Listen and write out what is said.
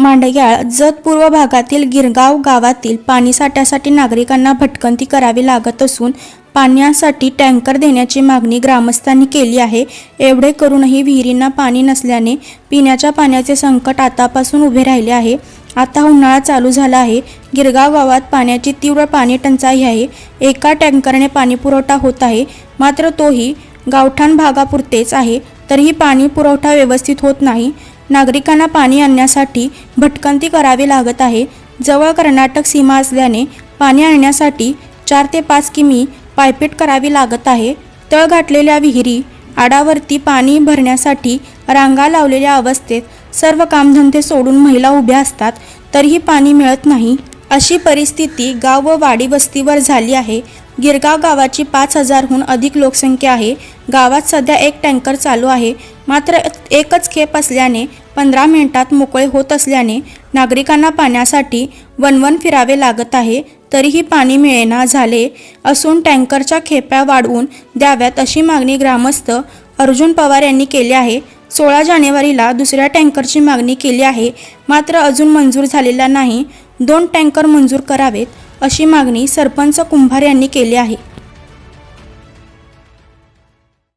मांडग्याळ जत पूर्व भागातील गिरगाव गावातील पाणीसाठ्यासाठी नागरिकांना भटकंती करावी लागत असून पाण्यासाठी टँकर देण्याची मागणी ग्रामस्थांनी केली आहे. एवढे करूनही विहिरींना पाणी नसल्याने पिण्याच्या पाण्याचे संकट आतापासून उभे राहिले आहे. आता उन्हाळा चालू झाला आहे. गिरगाव गावात पाण्याची तीव्र पाणी टंचाई आहे. एका टँकरने पाणी पुरवठा होत आहे. मात्र तोही गावठाण भागापुरतेच आहे. तरीही पाणी पुरवठा व्यवस्थित होत नाही. नागरिकांना पाणी आणण्यासाठी भटकंती करावी लागत आहे. जवळ कर्नाटक सीमा असल्याने पाणी आणण्यासाठी चार ते पाच किमी पायपीट करावी लागत आहे. तळ गाठलेल्या विहिरी आडावरती पाणी भरण्यासाठी रांगा लावलेल्या अवस्थेत सर्व कामधंदे सोडून महिला उभ्या असतात तरीही पाणी मिळत नाही. अशी परिस्थिती गाव व वाडी वस्तीवर झाली आहे. गिरगाव गावाची पाच हजारहून अधिक लोकसंख्या आहे. गावात सध्या एक टँकर चालू आहे. मात्र एकच खेप असल्याने पंधरा मिनिटात मोकळे होत असल्याने नागरिकांना पाण्यासाठी वनवन फिरावे लागत आहे तरीही पाणी मिळेना झाले असून टँकरच्या खेप्या वाढवून द्याव्यात अशी मागणी ग्रामस्थ अर्जुन पवार यांनी केली आहे. सोळा जानेवारीला दुसऱ्या टँकरची मागणी केली आहे मात्र अजून मंजूर झालेला नाही. दोन टँकर मंजूर करावेत अशी मागणी सरपंच कुंभार यांनी केली आहे.